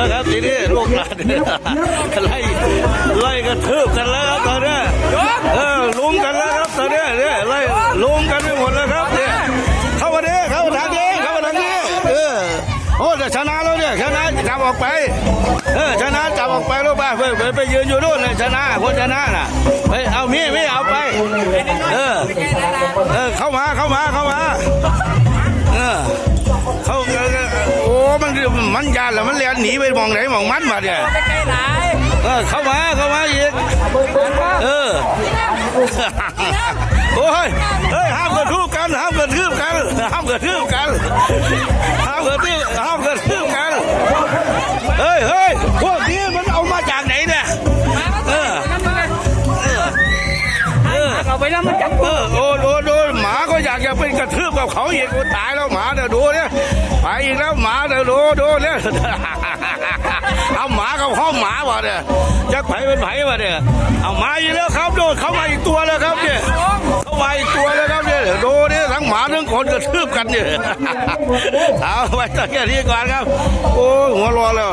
แล้วครับทีนี้ลูกหลานเนี่ยไล่ไล่กระทืบกันแล้วครับตอนนี้เออลุมกันแล้วครับตอนนี้เนี่ยไล่ลุมกันไปหมดแล้วครับเนี่ยเข้ามาดิเข้ามาทางนี้เข้ามาทางนี้เออโอ้จะชนะแล้วเนี่ยชนะจับออกไปเออชนะจับออกไปลูกบ้าไปไปไปยืนอยู่นู่นเลยชนะคนชนะน่ะไปเอามีมีเอาไปเออเออเข้ามาเข้ามาเข้ามา มันมันยานแล้วมันเลียนหนีไปมองไหนมองมันมาเนี่ยใกล้หลายเออเข้ามาเข้ามาอีกเออโอ้ยเฮ้ยห้ามกระทืบกันห้ามกระทืบกันห้ามกระทืบกันห้ามกระทืบห้ามกระทืบกันเฮ้ยเฮ้ยพวกนี้มันเอามาจากไหนเนี่ยเออเออเออเอาไปแล้วมันจับเออโอ้โดโดหมาก็อยากจะเป็นกระทืบกับเขาอีกโอ้ตายแล้วหมาเดี๋ยวดู เนี่ยเอาหมากับห้องหมาวะเนี่ยจะไผเป็นไผวะเนี่ยเอามาอีกแล้วครับโดนเข้ามาอีกตัวแล้วครับเนี่ยเข้ามาอีกตัวแล้วครับเนี่ยดูเนี่ยทั้งหมาทั้งคนกระทืบกันเนี่ยเอาไว้ตอนแค่นี้ก่อนครับ โอ้หัวรอแล้ว